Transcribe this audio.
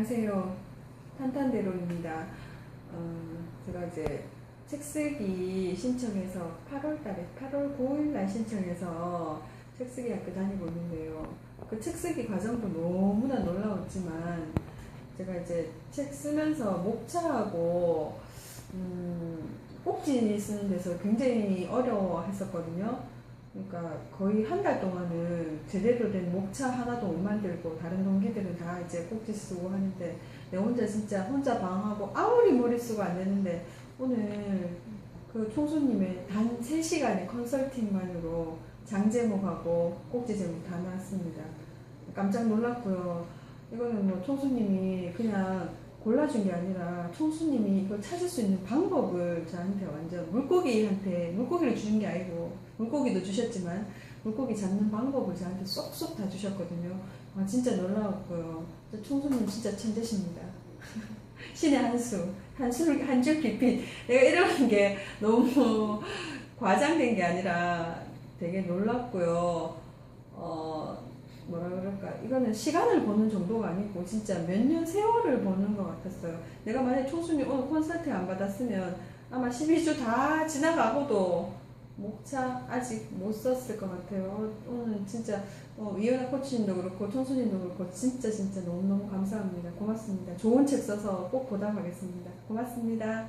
안녕하세요. 탄탄대로입니다. 어, 제가 이제 책 쓰기 신청해서 8월 달에, 8월 9일 날 신청해서 책 쓰기 학교 다니고 있는데요. 그 책 쓰기 과정도 너무나 놀라웠지만, 제가 이제 책 쓰면서 목차하고, 음, 꼭지 쓰는 데서 굉장히 어려워 했었거든요. 그러니까 거의 한 달 동안은 제대로 된 목차 하나도 못 만들고 다른 동기들은 다 이제 꼭지 쓰고 하는데 내 혼자 진짜 혼자 방하고 아무리 머릿수가 안 되는데 오늘 그 총수님의 단 3시간의 컨설팅만으로 장제목하고 꼭지 제목 다 나왔습니다. 깜짝 놀랐고요. 이거는 뭐 총수님이 그냥 골라준 게 아니라 총수님이 이걸 찾을 수 있는 방법을 저한테 완전 물고기한테 물고기를 주는 게 아니고 물고기도 주셨지만 물고기 잡는 방법을 저한테 쏙쏙 다 주셨거든요. 아 진짜 놀라웠고요. 총수님 진짜 천재십니다. 신의 한수 한술 한줄 깊이 내가 이러는 게 너무 과장된 게 아니라 되게 놀랍고요. 이거는 시간을 보는 정도가 아니고 진짜 몇 년 세월을 보는 것 같았어요. 내가 만약 총수님 오늘 콘서트 안 받았으면 아마 12주 다 지나가고도 목차 아직 못 썼을 것 같아요. 오늘 진짜 어, 이현아 코치님도 그렇고 총수님도 그렇고 진짜 진짜 너무너무 감사합니다. 고맙습니다. 좋은 책 써서 꼭 보답하겠습니다. 고맙습니다.